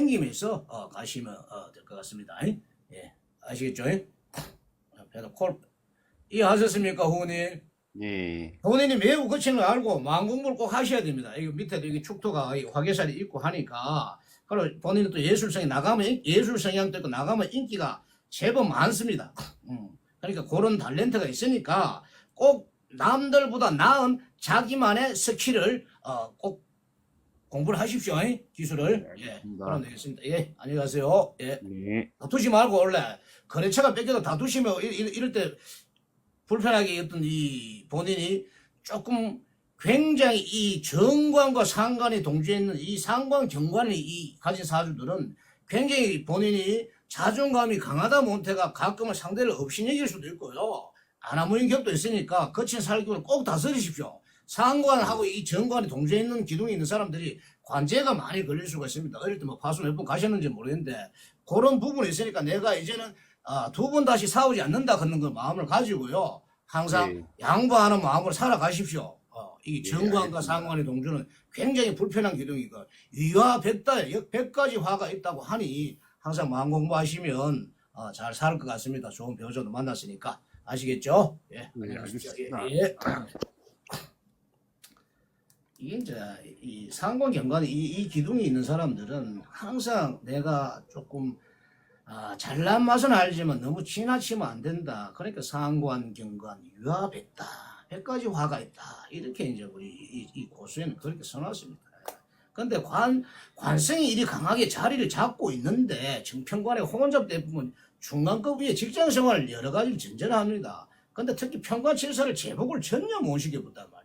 챙기면서 어, 가시면 어, 될것 같습니다. 예, 아시겠죠? 어, 배도 콜 이해하셨습니까, 후보님? 예. 후보님이 매우 거친 걸 알고 마음 공부를 꼭 하셔야 됩니다. 이거 밑에도 이게 축토가 이 화개살이 있고 하니까 그리고 본인은 또 예술성이 나가면 인- 예술 성향도 있고 나가면 인기가 제법 많습니다. 음. 그러니까 그런 탤런트가 있으니까 꼭 남들보다 나은 자기만의 스킬을 어, 꼭 공부를 하십시오. 잉? 기술을. 예. 알겠습니다. 그럼 되겠습니다. 예. 안녕히 가세요. 예. 예. 다투지 말고 원래 거래처가 뺏겨도 다투시면 이- 이- 이럴 때 불편하게 어떤 이 본인이 조금 굉장히 이 정관과 상관이 동시에 있는 이 상관 정관이 이 가진 사주들은 굉장히 본인이 자존감이 강하다 못해가 가끔은 상대를 없이 여길 수도 있고요. 아나무인 격도 있으니까 거친 살기를 꼭 다스리십시오. 상관하고 이 정관이 동시에 있는 기둥이 있는 사람들이 관제가 많이 걸릴 수가 있습니다. 어릴 때 뭐 파수 몇 번 가셨는지 모르겠는데 그런 부분이 있으니까 내가 이제는 아, 두 번 다시 싸우지 않는다 하는 그 마음을 가지고요. 항상 예. 양보하는 마음으로 살아가십시오. 어, 이 예, 정관과 알겠습니다. 상관의 동주는 굉장히 불편한 기둥이고 위와 백다 백가지 화가 있다고 하니 항상 마음 공부하시면 어, 잘 살 것 같습니다. 좋은 배우자도 만났으니까 아시겠죠? 예, 네, 안녕하십시오. 알겠습니다. 예, 예. 이게 이제 이 상관 경관이 이, 이 기둥이 있는 사람들은 항상 내가 조금 아, 잘난 맛은 알지만 너무 지나치면 안 된다. 그러니까 상관, 경관, 유아백다. 백가지 화가 있다. 이렇게 이제 우리 이, 이 고수에는 그렇게 써놨습니다. 근데 관, 관성이 이리 강하게 자리를 잡고 있는데 정평관의 홍원잡 대부분 중간급 위에 직장 생활을 여러 가지를 전전합니다. 근데 특히 평관칠사를 제복을 전혀 못 말이야.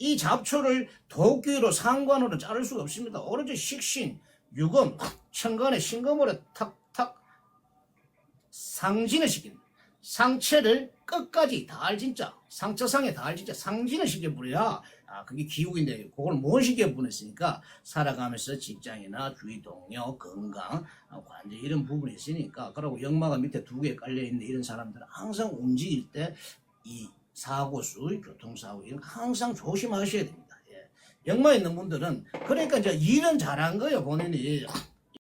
이 잡초를 도끼로 상관으로 자를 수가 없습니다. 오로지 식신, 유금, 천간의 신금으로 탁탁 상진을 시킨 상체를 끝까지 닿을 진짜 상처상에 닿을 진짜 상진을 시켜버려야 아 그게 기욱인데 그걸 못 시켜보냈으니까 살아가면서 직장이나 주위 동료 건강 아, 관제 이런 부분이 있으니까 그리고 역마가 밑에 두 개 깔려있는 이런 사람들은 항상 움직일 때이 사고수 교통사고 이런 거 항상 조심하셔야 됩니다 예. 역마 있는 분들은 그러니까 이제 일은 잘한 거예요 본인이